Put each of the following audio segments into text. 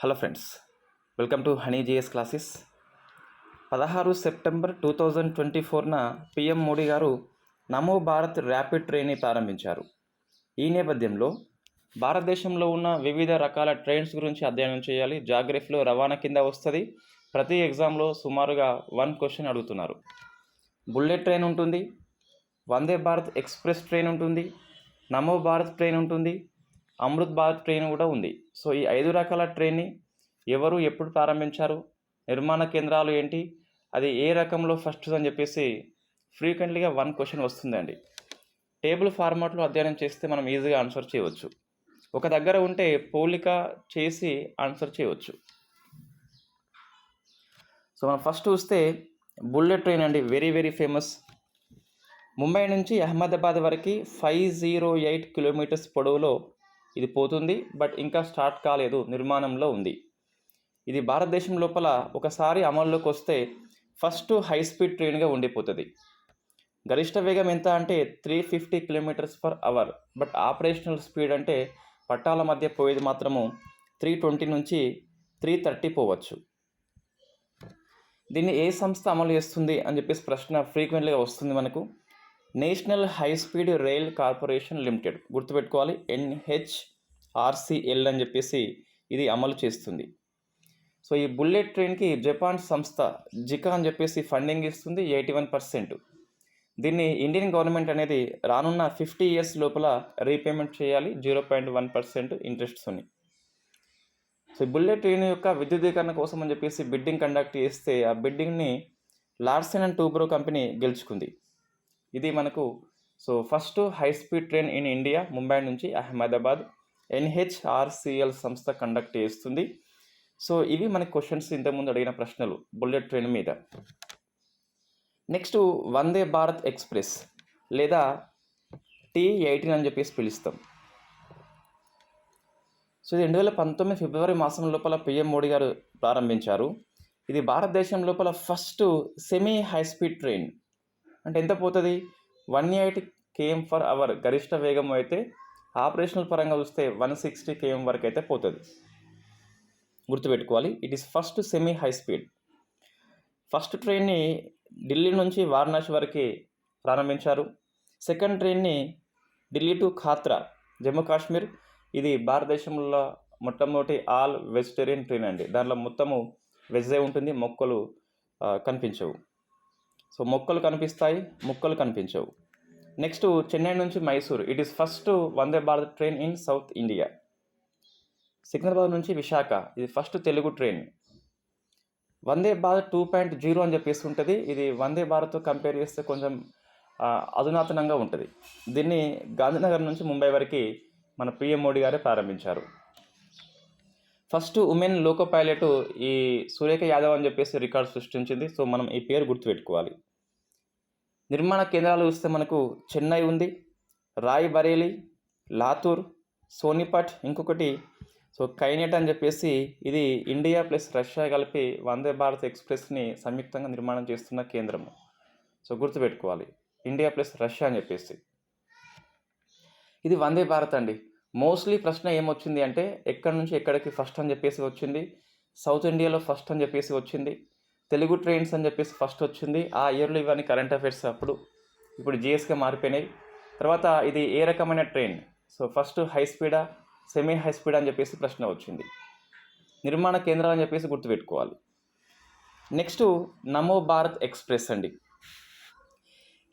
Hello friends welcome to honey GS classes. పదహారు September two thousand twenty four PM Modi గారు Namo Bharat rapid ట్రైన్ని ప్రారంభించారు. ఈ నేపథ్యంలో భారతదేశంలో ఉన్న వివిధ రకాల ట్రైన్స్ గురించి అధ్యయనం చేయాలి. జాగ్రఫీలో రవాణా కింద వస్తుంది. ప్రతి ఎగ్జామ్లో సుమారుగా వన్ క్వశ్చన్ అడుగుతున్నారు. బుల్లెట్ ట్రైన్ ఉంటుంది వందే భారత్ ఎక్స్ప్రెస్ ట్రైన్ ఉంటుంది నమో భారత్ ట్రైన్ ఉంటుంది అమృత్ భారత్ ట్రైన్ కూడా ఉంది. సో ఈ ఐదు రకాల ట్రైన్ని ఎవరు ఎప్పుడు ప్రారంభించారు? నిర్మాణ కేంద్రాలు ఏంటి? అది ఏ రకంలో ఫస్ట్ అని చెప్పేసి ఫ్రీక్వెంట్లీగా వన్ క్వశ్చన్ వస్తుందండి. టేబుల్ ఫార్మాట్లో అధ్యయనం చేస్తే మనం ఈజీగా ఆన్సర్ చేయవచ్చు. ఒక దగ్గర ఉంటే పోలిక చేసి ఆన్సర్ చేయవచ్చు. సో మనం ఫస్ట్ చూస్తే బుల్లెట్ ట్రైన్ అండి. Very very famous. ముంబై నుంచి అహ్మదాబాద్ వరకు ఫైవ్ జీరో ఎయిట్ కిలోమీటర్స్ పొడవులో ఇది పోతుంది బట్ ఇంకా స్టార్ట్ కాలేదు నిర్మాణంలో ఉంది. ఇది భారతదేశం లోపల ఒకసారి అమల్లోకి వస్తే ఫస్ట్ హై స్పీడ్ ట్రైన్గా ఉండిపోతుంది. గరిష్ట వేగం ఎంత అంటే three fifty kilometres per hour but operational speed అంటే పట్టాల మధ్య పోయేది మాత్రము త్రీ ట్వంటీ నుంచి త్రీ థర్టీ పోవచ్చు. దీన్ని ఏ సంస్థ అమలు చేస్తుంది అని చెప్పేసి ప్రశ్న ఫ్రీక్వెంట్గా వస్తుంది మనకు. National high speed rail corporation limited గుర్తుపెట్టుకోవాలి ఎన్హెచ్ఆర్సిఎల్ అని చెప్పేసి ఇది అమలు చేస్తుంది. సో ఈ బుల్లెట్ ట్రైన్కి జపాన్ సంస్థ జికా అని చెప్పేసి ఫండింగ్ ఇస్తుంది ఎయిటీ వన్ పర్సెంట్. దీన్ని ఇండియన్ గవర్నమెంట్ అనేది రానున్న ఫిఫ్టీ ఇయర్స్ లోపల రీపేమెంట్ చేయాలి జీరో పాయింట్ వన్ పర్సెంట్ ఇంట్రెస్ట్తోని సో ఈ బుల్లెట్ ట్రైన్ యొక్క విద్యుదీకరణ కోసం అని చెప్పేసి బిడ్డింగ్ కండక్ట్ చేస్తే ఆ బిడ్డింగ్ని లార్సెన్ అండ్ టూబ్రో కంపెనీ గెలుచుకుంది. ఇది మనకు so first high speed train in India Mumbai నుంచి అహ్మదాబాద్ ఎన్హెచ్ఆర్సిఎల్ సంస్థ కండక్ట్ చేస్తుంది. సో ఇవి మనకి క్వశ్చన్స్ ఇంతకుముందు అడిగిన ప్రశ్నలు బుల్లెట్ ట్రైన్ మీద. నెక్స్ట్ వందే భారత్ ఎక్స్ప్రెస్ లేదా టీ ఎయిటీన్ అని చెప్పేసి పిలుస్తాం. సో ఇది రెండు వేల పంతొమ్మిది ఫిబ్రవరి మాసం లోపల పిఎం మోడీ గారు ప్రారంభించారు. ఇది భారతదేశం లోపల first semi high speed train అంటే ఎంత పోతుంది? One eight KM for hour గరిష్ట వేగం అయితే ఆపరేషనల్ పరంగా చూస్తే వన్ సిక్స్టీ కేఎం వరకు అయితే పోతుంది. గుర్తుపెట్టుకోవాలి it is first semi high speed first ట్రైన్ని Delhi నుంచి వారణాసి వరకు ప్రారంభించారు. సెకండ్ ట్రైన్ని ఢిల్లీ టు ఖాత్రా జమ్మూ కాశ్మీర్. ఇది భారతదేశంలో మొట్టమొదటి ఆల్ వెజిటేరియన్ ట్రైన్ అండి. దాంట్లో మొత్తము వెజ్జే ఉంటుంది మొక్కలు కనిపించవు. సో మొక్కలు కనిపిస్తాయి ముక్కలు కనిపించవు. నెక్స్ట్ చెన్నై నుంచి Mysore it is first Vande Bharat train in south India Secunderabad నుంచి విశాఖ ఇది first Telugu train Vande Bharat two point zero అని చెప్పేసి ఉంటుంది. ఇది వందే భారత్ కంపేర్ చేస్తే కొంచెం అధునాతనంగా ఉంటుంది. దీన్ని గాంధీనగర్ నుంచి ముంబై వరకు మన పిఎం మోడీ గారే ప్రారంభించారు. ఫస్ట్ ఉమెన్ లోకో పైలట్ ఈ సురేఖ యాదవ్ అని చెప్పేసి రికార్డ్ సృష్టించింది. సో మనం ఈ పేరు గుర్తుపెట్టుకోవాలి. నిర్మాణ కేంద్రాలు చూస్తే మనకు చెన్నై ఉంది రాయ్ బరేలీ లాతూర్ సోనిపట్ ఇంకొకటి. సో కైనెట్ అని చెప్పేసి ఇది ఇండియా ప్లస్ రష్యా కలిపి వందే భారత్ ఎక్స్ప్రెస్ని సంయుక్తంగా నిర్మాణం చేస్తున్న కేంద్రము సో గుర్తుపెట్టుకోవాలి. ఇండియా ప్లస్ రష్యా అని చెప్పేసి. ఇది వందే భారత్ అండి. మోస్ట్లీ ప్రశ్న ఏమొచ్చింది అంటే ఎక్కడి నుంచి ఎక్కడికి ఫస్ట్ అని చెప్పేసి వచ్చింది సౌత్ ఇండియాలో ఫస్ట్ అని చెప్పేసి వచ్చింది తెలుగు ట్రైన్స్ అని చెప్పేసి ఫస్ట్ వచ్చింది ఆ ఇయర్లో ఇవన్నీ కరెంట్ అఫైర్స్ అప్పుడు ఇప్పుడు జిఎస్గా మారిపోయినాయి. తర్వాత ఇది ఏ రకమైన ట్రైన్ సో ఫస్ట్ హై స్పీడా సెమీ హై స్పీడ్ అని చెప్పేసి ప్రశ్న వచ్చింది. నిర్మాణ కేంద్రాలు అని చెప్పేసి గుర్తుపెట్టుకోవాలి. నెక్స్ట్ నమో భారత్ ఎక్స్ప్రెస్ అండి.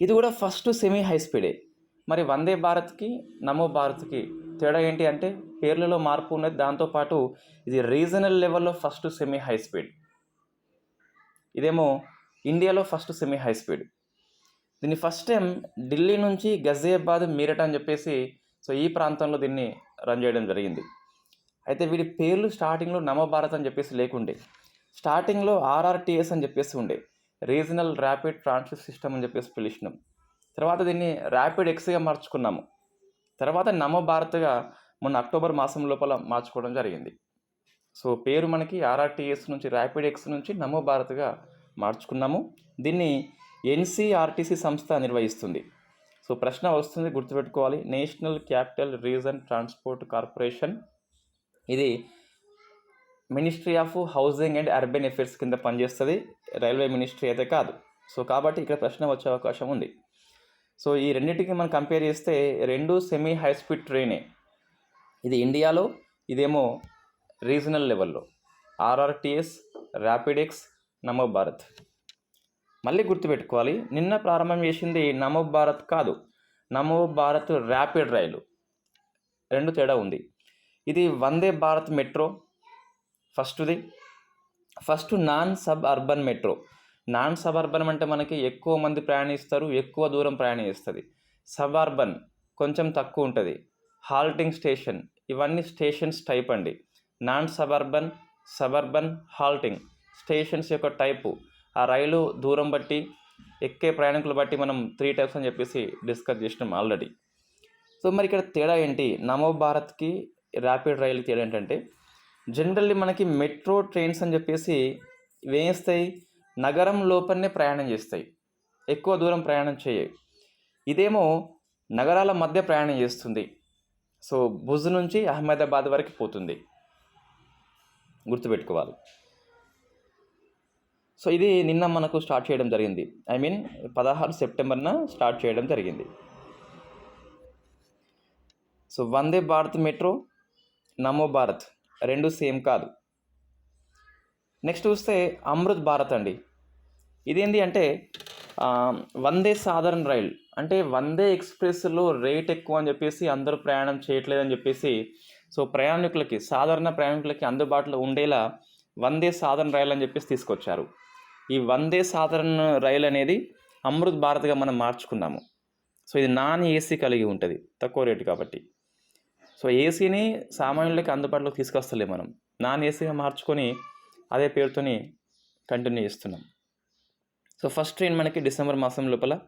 ఇది కూడా ఫస్ట్ సెమీ హై స్పీడే మరి వందే భారత్కి నమో భారత్కి తేడా ఏంటి అంటే పేర్లలో మార్పు ఉన్నది. దాంతోపాటు ఇది రీజనల్ లెవెల్లో ఫస్ట్ సెమీ హై స్పీడ్ ఇదేమో ఇండియాలో ఫస్ట్ సెమీ హై స్పీడ్ దీన్ని ఫస్ట్ టైం ఢిల్లీ నుంచి గజియాబాద్ మీరట్ అని చెప్పేసి సో ఈ ప్రాంతంలో దీన్ని రన్ చేయడం జరిగింది. అయితే వీడి పేర్లు స్టార్టింగ్లో నమభారత్ అని చెప్పేసి లేకుండే. స్టార్టింగ్లో ఆర్ఆర్టీఎస్ అని చెప్పేసి ఉండే. రీజనల్ ర్యాపిడ్ ట్రాన్స్ఫర్ సిస్టమ్ అని చెప్పేసి పిలిచినాం. తర్వాత దీన్ని ర్యాపిడ్ ఎక్స్గా మార్చుకున్నాము. తర్వాత నమో భారత్గా మొన్న అక్టోబర్ మాసం లోపల మార్చుకోవడం జరిగింది. సో పేరు మనకి ఆర్ఆర్టీఎస్ నుంచి ర్యాపిడ్ ఎక్స్ నుంచి నమో భారత్గా మార్చుకున్నాము. దీన్ని ఎన్సీఆర్టీసీ సంస్థ నిర్వహిస్తుంది. సో ప్రశ్న వస్తుంది గుర్తుపెట్టుకోవాలి. National capital region transport corporation. ఇది ministry of housing and urban affairs కింద పనిచేస్తుంది. రైల్వే మినిస్ట్రీ అయితే కాదు. సో కాబట్టి ఇక్కడ ప్రశ్న వచ్చే అవకాశం ఉంది. సో ఈ రెండింటికి మనం కంపేర్ చేస్తే రెండు సెమీ హై స్పీడ్ ట్రైనే ఇది ఇండియాలో ఇదేమో రీజనల్ లెవెల్లో ఆర్ఆర్టీఎస్ ర్యాపిడెక్స్ నమో భారత్ మళ్ళీ గుర్తుపెట్టుకోవాలి నిన్న ప్రారంభం చేసింది నమో భారత్ కాదు నమో భారత్ ర్యాపిడ్ రైలు రెండు తేడా ఉంది. ఇది వందే భారత్ మెట్రో ఫస్ట్ది first non suburban metro non suburban అంటే మనకి ఎక్కువ మంది ప్రయాణిస్తారు ఎక్కువ దూరం ప్రయాణిస్తుంది. సబర్బన్ కొంచెం తక్కువ ఉంటుంది. హాల్టింగ్ స్టేషన్ ఇవన్నీ స్టేషన్స్ టైప్ అండి. Non suburban suburban halting stations యొక్క టైపు. ఆ రైలు దూరం బట్టి ఎక్కే ప్రయాణికులు బట్టి మనం త్రీ టైప్స్ అని చెప్పేసి డిస్కస్ చేసినాం ఆల్రెడీ. సో మరి ఇక్కడ తేడా ఏంటి? నమో భారత్కి ర్యాపిడ్ రైలు తేడా ఏంటంటే జనరల్లీ మనకి మెట్రో ట్రైన్స్ అని చెప్పేసి వేయిస్తాయి నగరం లోపలనే ప్రయాణం చేస్తాయి. ఎక్కువ దూరం ప్రయాణం చేయవు ఇదేమో నగరాల మధ్య ప్రయాణం చేస్తుంది. సో భుజ్ నుంచి అహ్మదాబాద్ వరకు పోతుంది. గుర్తుపెట్టుకోవాలి. సో ఇది నిన్న మనకు స్టార్ట్ చేయడం జరిగింది. ఐ మీన్ పదహారు సెప్టెంబర్న స్టార్ట్ చేయడం జరిగింది. సో వందే భారత్ మెట్రో నమో భారత్ రెండు సేమ్ కాదు. నెక్స్ట్ చూస్తే అమృత్ భారత్ అండి. ఇదేంటి అంటే వందే సాధారణ రైల్. అంటే వందే ఎక్స్ప్రెస్లో రేట్ ఎక్కువ అని చెప్పేసి అందరూ ప్రయాణం చేయట్లేదని చెప్పేసి సో ప్రయాణికులకి సాధారణ ప్రయాణికులకి అందుబాటులో ఉండేలా వందే సాధారణ రైలు అని చెప్పేసి తీసుకొచ్చారు. ఈ వందే సాధారణ రైలు అనేది అమృత్ భారత్గా మనం మార్చుకున్నాము. సో ఇది నాన్ ఏసీ కలిగి ఉంటుంది తక్కువ రేటు కాబట్టి. సో ఏసీని సామాన్యులకి అందుబాటులోకి తీసుకొస్తలే మనం. నాన్ ఏసీగా మార్చుకొని అదే పేరుతోని కంటిన్యూ చేస్తున్నాం. సో ఫస్ట్ ట్రైన్ మనకి డిసెంబర్ మాసం లోపల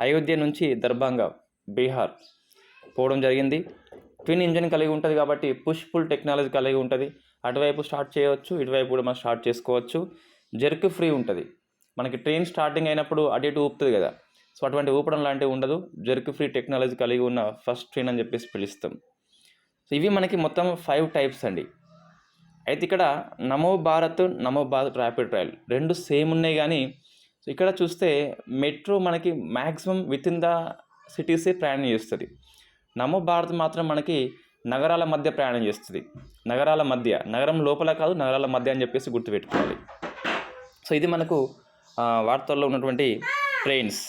అయోధ్య నుంచి దర్భంగా బీహార్ పోవడం జరిగింది. ట్విన్ ఇంజన్ కలిగి ఉంటుంది కాబట్టి పుష్ పుల్ టెక్నాలజీ కలిగి ఉంటుంది. అటువైపు స్టార్ట్ చేయవచ్చు ఇటువైపు కూడా మనం స్టార్ట్ చేసుకోవచ్చు. జర్క్ ఫ్రీ ఉంటుంది. మనకి ట్రైన్ స్టార్టింగ్ అయినప్పుడు అటు ఇటు ఊపుతుంది కదా. సో అటువంటి ఊపడం లాంటివి ఉండదు. జర్క్ ఫ్రీ టెక్నాలజీ కలిగి ఉన్న ఫస్ట్ ట్రైన్ అని చెప్పేసి పిలుస్తాం. సో ఇవి మనకి మొత్తం ఫైవ్ టైప్స్ అండి. అయితే ఇక్కడ నమో భారత్ నమో భారత్ ర్యాపిడ్ ట్రయల్ రెండు సేమ్ ఉన్నాయి కానీ సో ఇక్కడ చూస్తే మెట్రో మనకి మ్యాక్సిమం విత్ ఇన్ ద సిటీసే ప్రయాణం చేస్తుంది. నమో భారత్ మాత్రం మనకి నగరాల మధ్య ప్రయాణం చేస్తుంది. నగరాల మధ్య నగరం లోపల కాదు నగరాల మధ్య అని చెప్పేసి గుర్తుపెట్టుకోవాలి. సో ఇది మనకు వార్తల్లో ఉన్నటువంటి ట్రైన్స్